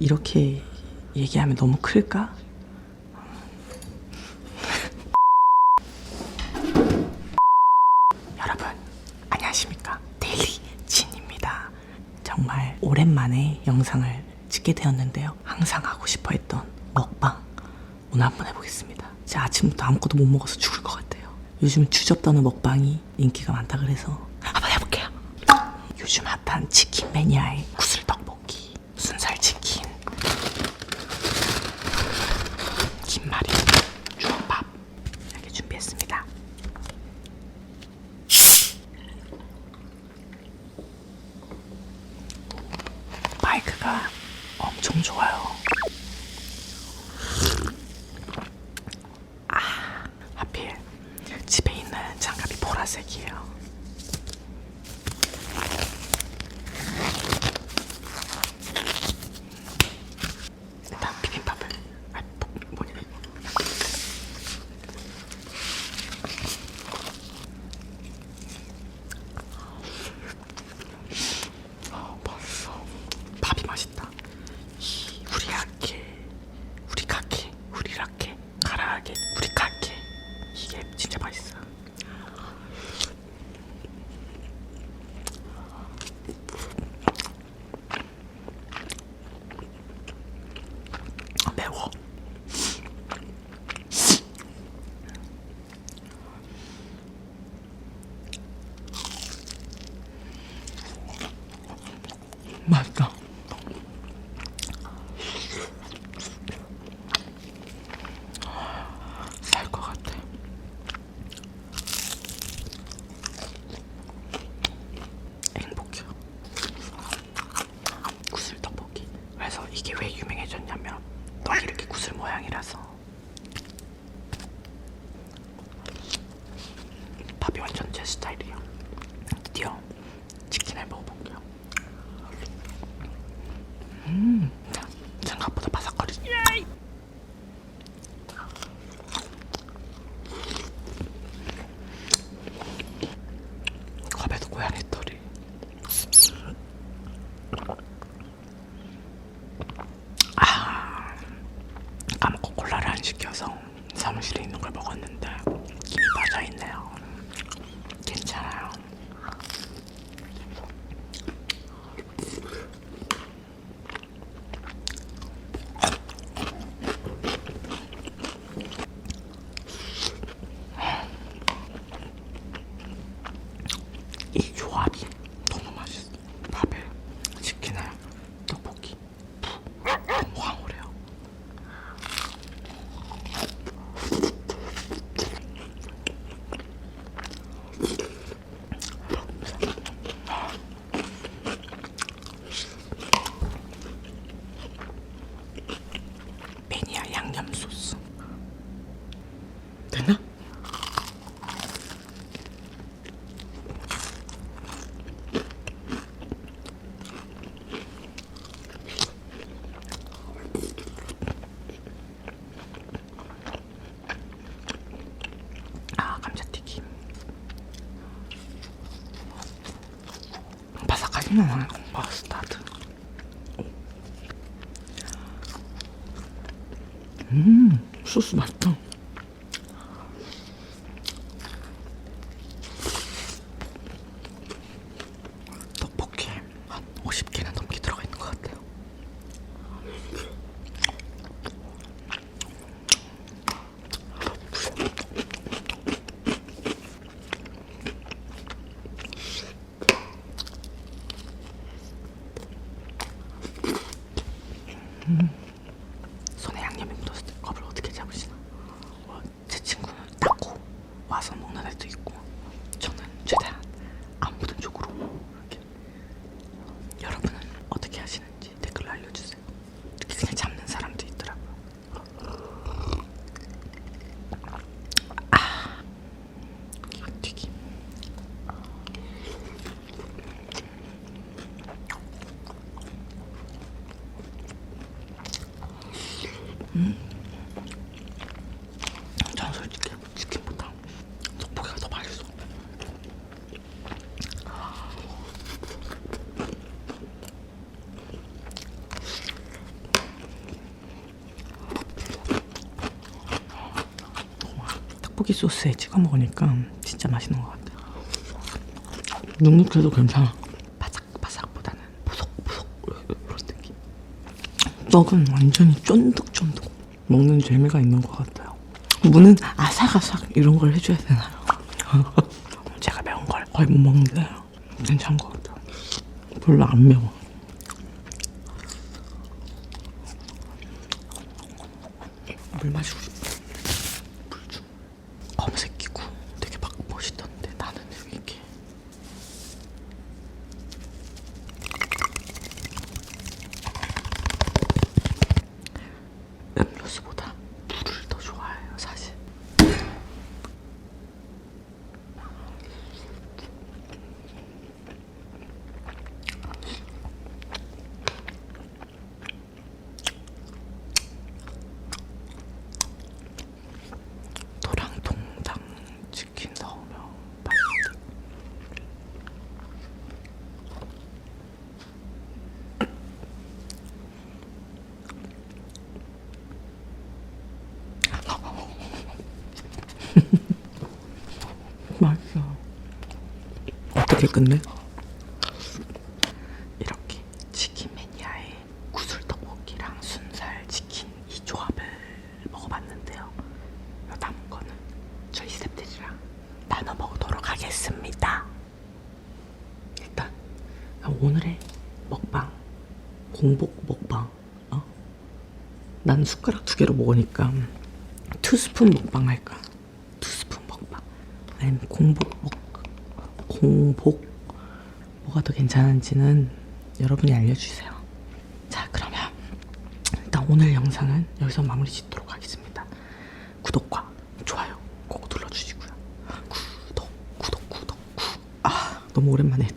이렇게 얘기하면 너무 클까? 여러분 안녕하십니까? 데일리 진입니다. 정말 오랜만에 영상을 찍게 되었는데요. 항상 하고 싶어 했던 먹방 오늘 한번 해보겠습니다. 제가 아침부터 아무것도 못 먹어서 죽을 것 같아요. 요즘 주접떠는 먹방이 인기가 많다 그래서 한번 해볼게요. 요즘 핫한 치킨 매니아의 구슬 떡볶이 순살 치킨 김말이 주먹밥 이렇게 준비했습니다 마이크가 엄청 좋아요. 아, 하필 집에 있는 장갑이 보라색이에요. 일단 비빔밥을 아, 뭐, 뭐냐 아, 벌써 밥이 맛있다. 이 우리 아케, 우리 가케, 우리 라케, 가라아게, 우리 가케. 이게 진짜 맛있어. 아, 매워. 맛있다. 살 것 같아. 행복해요. 구슬 떡볶이. 그래서 이게 왜 유명해졌냐면 떡이 이렇게 구슬 모양이라서 밥이 완전 제 스타일이에요. 드디어 치킨을 먹어볼게요. 음, 생각보다 바삭거리지. 겁에도 고양이 털이. 아, 까먹고 콜라를 안 시켜서 사무실에 있는 걸 먹었는데 김이 빠져 있네요. 괜찮아요. 이 조합이 너무 맛있어. 밥에 치킨에 떡볶이 너무 황홀해요. 매니아 양념 소스 되나? 아 감자튀김 않아요 머스타드. 음. 소스 맛있다 Mm-hmm. 떡볶이 소스에 찍어 먹으니까 진짜 맛있는 것 같아요. 눅눅해도 괜찮아. 바삭바삭보다는 보석보석 이런 느낌. 떡은 완전히 쫀득쫀득 먹는 재미가 있는 것 같아요. 무는 아삭아삭 이런 걸 해줘야 되나요? 제가 매운 걸 거의 못 먹는데 괜찮은 것 같아요. 별로 안 매워. 물 마시고 싶어. 물 좀. 검색 기구 되게 막 멋있던데 나는 왜 이렇게. 음료수보다 물을 더 좋아해요, 사실. 도량통장 치킨 넣으면 맛있다. 맛있어. 어떻게 끝내? 이렇게 치킨 매니아의 구슬 떡볶이랑 순살 치킨 이 조합을 먹어봤는데요. 요 남은 거는 저희 스태프들이랑 나눠 먹도록 하겠습니다. 일단 오늘의 먹방 공복 먹방. 어? 난 숟가락 두 개로 먹으니까 투 스푼 먹방 할까? 아니면 공복 먹 공복 뭐가 더 괜찮은지는 여러분이 알려주세요. 자 그러면 일단 오늘 영상은 여기서 마무리 짓도록 하겠습니다. 구독과 좋아요 꼭 눌러주시고요. 구독 구독 구독 구. 아 너무 오랜만에.